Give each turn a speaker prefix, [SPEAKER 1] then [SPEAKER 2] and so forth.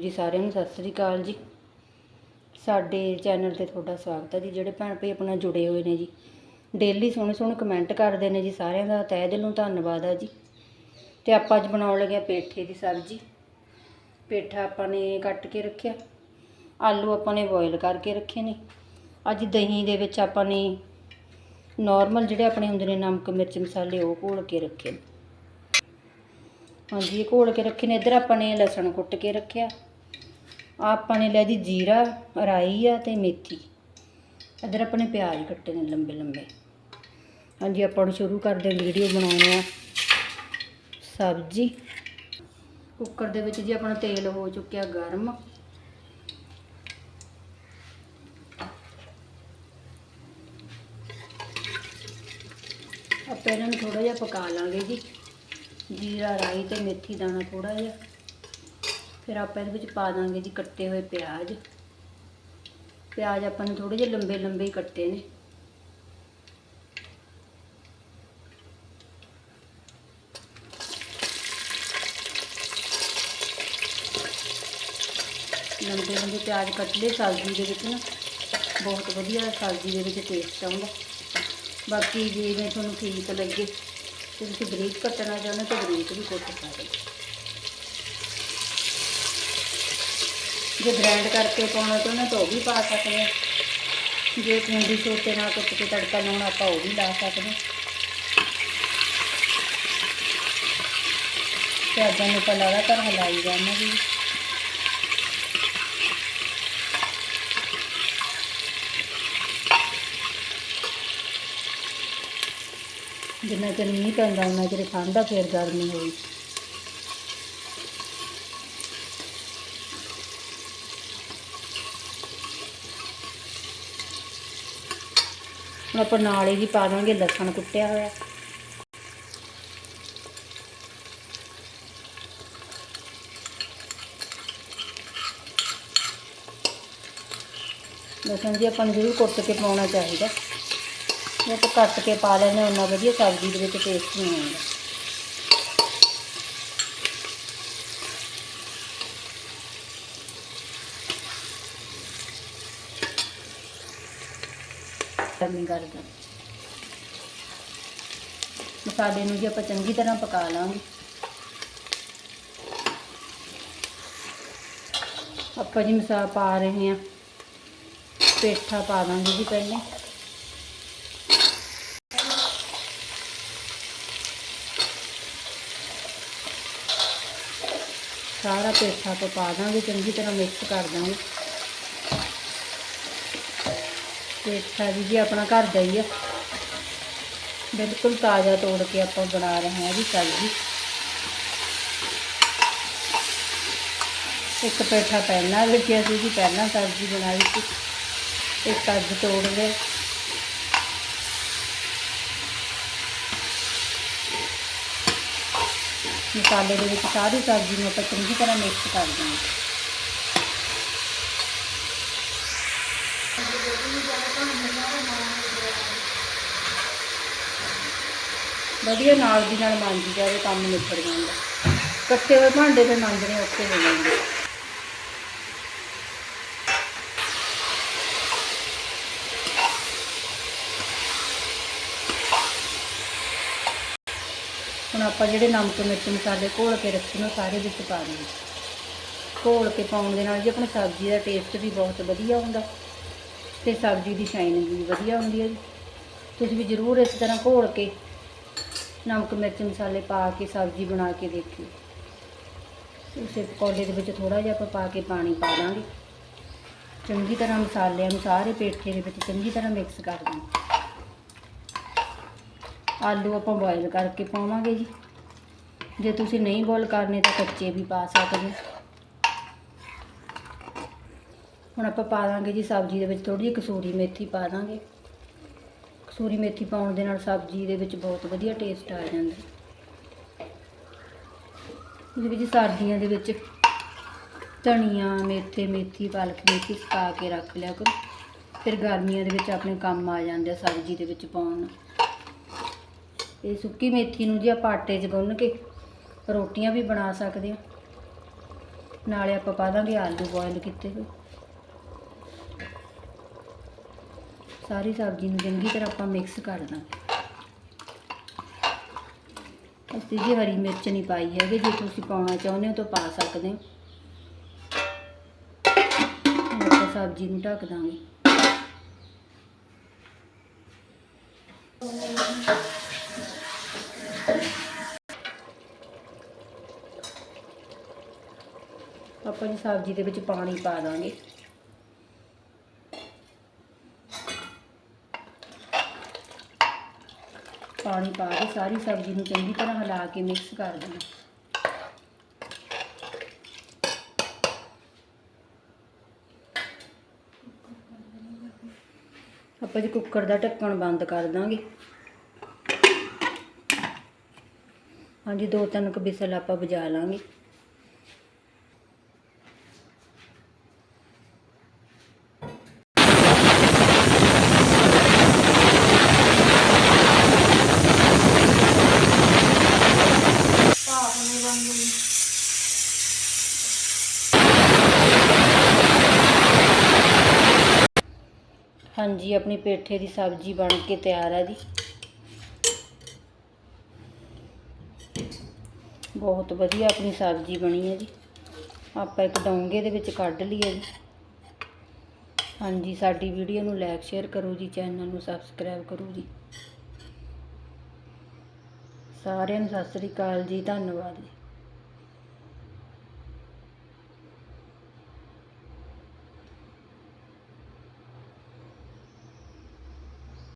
[SPEAKER 1] ਜੀ, ਸਾਰਿਆਂ ਨੂੰ ਸਤਿ ਸ੍ਰੀ ਅਕਾਲ ਜੀ। ਸਾਡੇ ਚੈਨਲ ਤੇ ਤੁਹਾਡਾ ਸਵਾਗਤ ਹੈ ਜੀ, ਜਿਹੜੇ ਭੈਣ ਭਾਈ ਆਪਣਾ ਜੁੜੇ ਹੋਏ ਨੇ ਜੀ। ਡੇਲੀ ਸੋਹਣੇ ਸੋਹਣੇ ਕਮੈਂਟ ਕਰਦੇ ਨੇ ਜੀ, ਸਾਰਿਆਂ ਦਾ ਤਹਿ ਦਿਲੋਂ ਧੰਨਵਾਦ ਹੈ ਜੀ। ਤੇ ਆਪਾਂ ਅੱਜ ਬਣਾਉਣ ਲੱਗੇ ਹਾਂ ਪੇਠੇ ਦੀ ਸਬਜ਼ੀ। ਪੇਠਾ ਆਪਾਂ ਨੇ ਕੱਟ ਕੇ ਰੱਖਿਆ। ਆਲੂ ਆਪਾਂ ਨੇ ਬੋਇਲ ਕਰਕੇ ਰੱਖੇ ਨੇ। ਅੱਜ ਦਹੀਂ ਦੇ ਵਿੱਚ ਆਪਾਂ ਨੇ ਨਾਰਮਲ ਜਿਹੜੇ ਆਪਣੇ ਹੁੰਦੇ ਨੇ ਨਮਕ, ਮਿਰਚ, ਮਸਾਲੇ, ਉਹ ਘੋਲ ਕੇ ਰੱਖੇ ਨੇ। ਹਾਂਜੀ ਘੋਲ ਕੇ ਰੱਖੇ ਨੇ। ਇੱਧਰ ਆਪਾਂ ਨੇ ਲਸਣ ਕੁੱਟ ਕੇ ਰੱਖਿਆ। ਆਪਾਂ ਨੇ ਲੈ ਜੀ ਜੀਰਾ, ਰਾਈ ਆ ਤੇ ਮੇਥੀ। ਇੱਧਰ ਆਪਣੇ ਪਿਆਜ਼ ਕੱਟੇ ਨੇ ਲੰਬੇ ਲੰਬੇ। ਹਾਂਜੀ, ਆਪਾਂ ਹੁਣ ਸ਼ੁਰੂ ਕਰਦੇ ਵੀਡੀਓ ਬਣਾਉਣੇ ਆ ਸਬਜ਼ੀ। ਕੁੱਕਰ ਦੇ ਵਿੱਚ ਜੀ ਆਪਣਾ ਤੇਲ ਹੋ ਚੁੱਕਿਆ ਗਰਮ। ਆਪਾਂ ਇਹਨਾਂ ਨੂੰ ਥੋੜਾ ਜਿਹਾ ਪਕਾ ਲਾਂਗੇ ਜੀ। ਜੀਰਾ, ਰਾਈ ਤੇ ਮੇਥੀ ਦਾਣਾ ਥੋੜਾ ਜਿਹਾ। ਫਿਰ ਆਪਾਂ ਇਹਦੇ ਵਿੱਚ ਪਾ ਦਾਂਗੇ ਜੀ ਕੱਟੇ ਹੋਏ ਪਿਆਜ਼। ਪਿਆਜ਼ ਆਪਾਂ ਨੇ ਥੋੜੇ ਜਿਹੇ ਲੰਬੇ ਲੰਬੇ ਹੀ ਕੱਟੇ ਨੇ। ਲੰਬੇ ਲੰਬੇ ਪਿਆਜ਼ ਕੱਟ ਲਏ, ਸਬਜ਼ੀ ਦੇ ਵਿੱਚ ਨਾ ਬਹੁਤ ਵਧੀਆ ਸਬਜ਼ੀ ਦੇ ਵਿੱਚ ਟੇਸਟ ਆਉਂਦਾ। ਬਾਕੀ ਜਿਵੇਂ ਤੁਹਾਨੂੰ ਠੀਕ ਲੱਗੇ, ਤੇ ਤੁਸੀਂ ਬਰੀਕ ਕੱਟਣਾ ਚਾਹੁੰਦੇ ਤਾਂ ਬਰੀਕ ਵੀ ਕੁੱਟ ਸਕਦੇ ਜੇ ਗ੍ਰਾਈਂਡ ਕਰਕੇ ਪਾਉਣਾ ਚਾਹੁੰਦੇ ਤਾਂ ਉਹ ਵੀ ਪਾ ਸਕਦੇ ਹਾਂ। ਜੇ ਕੁੰਡੀ ਛੋਟੇ ਨਾਲ ਕੁੱਟ ਕੇ ਤੜਕਾ ਲਾਉਣਾ ਆਪਾਂ ਉਹ ਵੀ ਲਾ ਸਕਦੇ ਹਾਂ। ਤੇ ਨੂੰ ਆਪਾਂ ਲਗਾਤਾਰ ਹਲਾਈ ਜਾਵਾਂਗੇ ਜਿੰਨਾ ਚਿਰ ਮੀਂਹ ਪੈਂਦਾ ਉਹਨਾਂ ਚਿਰ ਠੰਡਾ ਫਿਰ ਗਰਮੀ ਹੋਈ ਹੁਣ ਆਪਾਂ ਨਾਲ ਹੀ ਪਾ ਦਾਂਗੇ ਲਸਣ ਕੁੱਟਿਆ ਹੋਇਆ। ਲਸਣ ਜੀ ਆਪਾਂ ਨੂੰ ਜ਼ਰੂਰ ਕੁੱਟ ਕੇ ਪਾਉਣਾ ਚਾਹੀਦਾ। ਜੇ ਆਪਾਂ ਕੱਟ ਕੇ ਪਾ ਲੈਂਦੇ ਉਹਨਾਂ ਵਧੀਆ ਸਬਜ਼ੀ ਦੇ ਵਿੱਚ ਟੇਸਟ ਨਹੀਂ ਆਉਂਦਾ। ਗਰਮੀ ਕਰਦਾ। ਮਸਾਲੇ ਨੂੰ ਜੀ ਆਪਾਂ ਚੰਗੀ ਤਰ੍ਹਾਂ ਪਕਾ ਲਾਂਗੇ। ਆਪਾਂ ਜੀ ਮਸਾਲਾ ਪਾ ਰਹੇ ਹਾਂ। ਪੇਠਾ ਪਾ ਦਾਂਗੇ ਜੀ ਪਹਿਲੇ। ਸਾਰਾ ਪੇਠਾ ਤੋਂ ਪਾ ਦਾਂਗੇ, ਚੰਗੀ ਤਰ੍ਹਾਂ ਮਿਕਸ ਕਰ ਦਾਂਗੇ। ਪੇਠਾ ਵੀ ਜੀ ਆਪਣਾ ਘਰ ਦਾ ਹੀ ਆ ਬਿਲਕੁਲ ਤਾਜ਼ਾ ਤੋੜ ਕੇ ਆਪਾਂ ਬਣਾ ਰਹੇ ਹਾਂ ਜੀ ਸਬਜ਼ੀ। ਇੱਕ ਪੇਠਾ ਪਹਿਲਾਂ ਰੱਖਿਆ ਸੀ ਜੀ, ਪਹਿਲਾਂ ਸਬਜ਼ੀ ਬਣਾਈ ਸੀ। ਇੱਕ ਅੱਜ ਤੋੜ ਲਿਆ ਮਸਾਲੇ ਦੇ ਵਿੱਚ ਸਾਰੀ ਸਬਜ਼ੀ ਨੂੰ ਆਪਾਂ ਚੰਗੀ ਤਰ੍ਹਾਂ ਮਿਕਸ ਕਰ ਹਾਂ ਵਧੀਆ ਨਾਲ ਦੀ ਨਾਲ ਮਾਂਜੀ ਜਾਵੇ ਕੰਮ ਨਿਬੜ ਜਾਂਦਾ। ਕੱਟੇ ਹੋਏ ਭਾਂਡੇ ਤੇ ਮਾਂਜਣੇ ਔਖੇ ਹੋ ਜਾਂਦੇ। ਹੁਣ ਆਪਾਂ ਜਿਹੜੇ ਨਮਕ ਮਿਰਚ ਮਸਾਲੇ ਘੋਲ ਕੇ ਰੱਖੇ ਨੇ ਉਹ ਸਾਰੇ ਵਿੱਚ ਪਾ ਦਿੰਦੇ ਘੋਲ ਕੇ ਪਾਉਣ ਦੇ ਨਾਲ ਜੀ ਆਪਣੀ ਸਬਜ਼ੀ ਦਾ ਟੇਸਟ ਵੀ ਬਹੁਤ ਵਧੀਆ ਹੁੰਦਾ ਤੇ ਸਬਜ਼ੀ ਦੀ ਸ਼ਾਈਨਿੰਗ ਵੀ ਵਧੀਆ ਹੁੰਦੀ ਹੈ ਜੀ। ਤੁਸੀਂ ਵੀ ਜ਼ਰੂਰ ਇਸ ਤਰ੍ਹਾਂ ਘੋਲ ਕੇ ਨਮਕ, ਮਿਰਚ, ਮਸਾਲੇ ਪਾ ਕੇ ਸਬਜ਼ੀ ਬਣਾ ਕੇ ਦੇਖੀ। ਉਸੇ ਪਕੌੜੇ ਦੇ ਵਿੱਚ ਥੋੜਾ ਜਿਹਾ ਆਪਾਂ ਪਾ ਕੇ ਪਾਣੀ ਪਾ ਦਾਂਗੇ। ਚੰਗੀ ਤਰ੍ਹਾਂ ਮਸਾਲਿਆਂ ਨੂੰ ਸਾਰੇ ਪੇਠੇ ਦੇ ਵਿੱਚ ਚੰਗੀ ਤਰ੍ਹਾਂ ਮਿਕਸ ਕਰ ਦਾਂਗੇ। ਆਲੂ ਆਪਾਂ ਬੋਇਲ ਕਰਕੇ ਪਾਵਾਂਗੇ ਜੀ। ਜੇ ਤੁਸੀਂ ਨਹੀਂ ਬੋਇਲ ਕਰਨੇ ਤਾਂ ਕੱਚੇ ਵੀ ਪਾ ਸਕਦੇ ਹੁਣ ਆਪਾਂ ਪਾ ਦਾਂਗੇ ਜੀ ਸਬਜ਼ੀ ਦੇ ਵਿੱਚ ਥੋੜੀ ਜਿਹੀ ਕਸੂਰੀ ਮੇਥੀ ਪਾ ਦਾਂਗੇ। ਕਸੂਰੀ ਮੇਥੀ ਪਾਉਣ ਦੇ ਨਾਲ ਸਬਜ਼ੀ ਦੇ ਵਿੱਚ ਬਹੁਤ ਵਧੀਆ ਟੇਸਟ ਆ ਜਾਂਦਾ। ਜਿਹਦੇ ਵਿੱਚ ਸਰਦੀਆਂ ਦੇ ਵਿੱਚ ਧਨੀਆ, ਮੇਥੇ, ਮੇਥੀ, ਪਾਲਕ ਮੇਥੀ ਸੁਕਾ ਕੇ ਰੱਖ ਲਿਆ ਕਰੋ। ਫਿਰ ਗਰਮੀਆਂ ਦੇ ਵਿੱਚ ਆਪਣੇ ਕੰਮ ਆ ਜਾਂਦੇ ਆ ਸਬਜ਼ੀ ਦੇ ਵਿੱਚ ਪਾਉਣ ਇਹ ਸੁੱਕੀ ਮੇਥੀ ਨੂੰ ਜੇ ਆਪਾਂ ਆਟੇ 'ਚ ਗੁੰਨ ਕੇ ਰੋਟੀਆਂ ਵੀ ਬਣਾ ਸਕਦੇ ਹਾਂ। ਨਾਲੇ ਆਪਾਂ ਪਾ ਦਾਂਗੇ ਆਲੂ ਬੋਇਲ ਕੀਤੇ ਹੋਏ। ਸਾਰੀ ਸਬਜ਼ੀ ਨੂੰ ਚੰਗੀ ਤਰ੍ਹਾਂ ਆਪਾਂ ਮਿਕਸ ਕਰ ਦਾਂਗੇ। ਅਸੀਂ ਜੀ ਹਰੀ ਮਿਰਚ ਨਹੀਂ ਪਾਈ ਹੈਗੀ, ਜੇ ਤੁਸੀਂ ਪਾਉਣਾ ਚਾਹੁੰਦੇ ਹੋ ਤਾਂ ਪਾ ਸਕਦੇ ਹੋ। ਆਪਾਂ ਸਬਜ਼ੀ ਨੂੰ ਢੱਕ ਦਾਂਗੇ। ਆਪਾਂ ਜੀ ਸਬਜ਼ੀ ਦੇ ਵਿੱਚ ਪਾਣੀ ਪਾ ਦਾਂਗੇ। ਪਾਣੀ ਪਾ ਕੇ ਸਾਰੀ ਸਬਜ਼ੀ ਨੂੰ ਚੰਗੀ ਤਰ੍ਹਾਂ ਹਿਲਾ ਕੇ ਮਿਕਸ ਕਰ ਦੇਣਾ। ਆਪਾਂ ਜੀ ਕੁੱਕਰ ਦਾ ਢੱਕਣ ਬੰਦ ਕਰ ਦਾਂਗੇ। ਹਾਂਜੀ, ਦੋ ਤਿੰਨ ਕੁ ਬਿਸਲ ਆਪਾਂ ਵਜਾ ਲਾਂਗੇ। ਹਾਂਜੀ, ਆਪਣੀ ਪੇਠੇ ਦੀ ਸਬਜ਼ੀ ਬਣ ਕੇ ਤਿਆਰ ਹੈ ਜੀ। ਬਹੁਤ ਵਧੀਆ ਆਪਣੀ ਸਬਜ਼ੀ ਬਣੀ ਹੈ ਜੀ। ਆਪਾਂ ਇੱਕ ਡੋਂਗੇ ਦੇ ਵਿੱਚ ਕੱਢ ਲਈਏ ਜੀ। ਹਾਂਜੀ, ਸਾਡੀ ਵੀਡੀਓ ਨੂੰ ਲਾਈਕ, ਸ਼ੇਅਰ ਕਰੋ ਜੀ, ਚੈਨਲ ਨੂੰ ਸਬਸਕ੍ਰਾਈਬ ਕਰੋ ਜੀ। ਸਾਰਿਆਂ ਨੂੰ ਸਤਿ ਸ੍ਰੀ ਅਕਾਲ ਜੀ, ਧੰਨਵਾਦ ਜੀ।